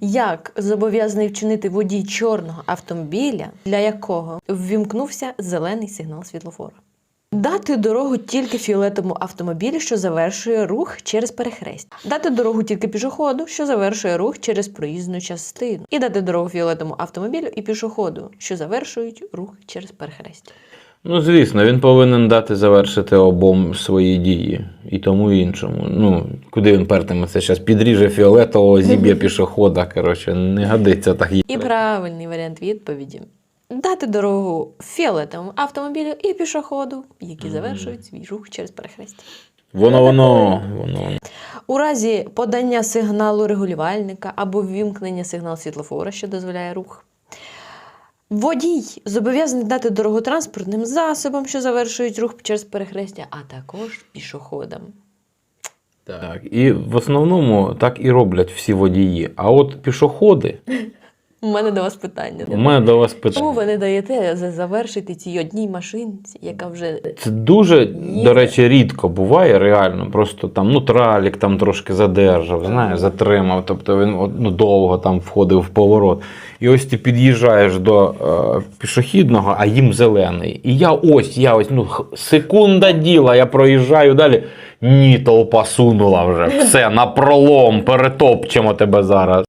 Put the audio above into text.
Як зобов'язаний вчинити водій чорного автомобіля, для якого ввімкнувся зелений сигнал світлофора? Дати дорогу тільки фіолетовому автомобілю, що завершує рух через перехрестя. Дати дорогу тільки пішоходу, що завершує рух через проїзну частину. І дати дорогу фіолетовому автомобілю і пішоходу, що завершують рух через перехрестя. Ну, звісно, він повинен дати завершити обом свої дії і тому і іншому. Ну, куди він пертиметься зараз? Підріже фіолетового, зіб'є пішохода. Коротше, не годиться так. І правильний варіант відповіді. Дати дорогу фіолетовому автомобілю і пішоходу, які завершують свій рух через перехрестя. Воно, воно, воно. воно. У разі подання сигналу регулювальника або ввімкнення сигналу світлофора, що дозволяє рух. Водій зобов'язаний дати дорогу транспортним засобам, що завершують рух через перехрестя, а також пішоходам. Так, і в основному так і роблять всі водії. А от пішоходи, У мене до вас питання. у мене до вас Чому ви не даєте завершити цій одній машинці, яка вже Це дуже, Їде. до речі, рідко буває реально. Просто там, ну, тралік там трошки задержав, знаєш, затримав. Тобто він ну, довго там входив в поворот. І ось ти під'їжджаєш до е, пішохідного, а їм зелений. І я ось, я ось, ну, секунда діла, я проїжджаю далі. Ні, толпа сунула вже. Все, на пролом, перетопчемо тебе зараз.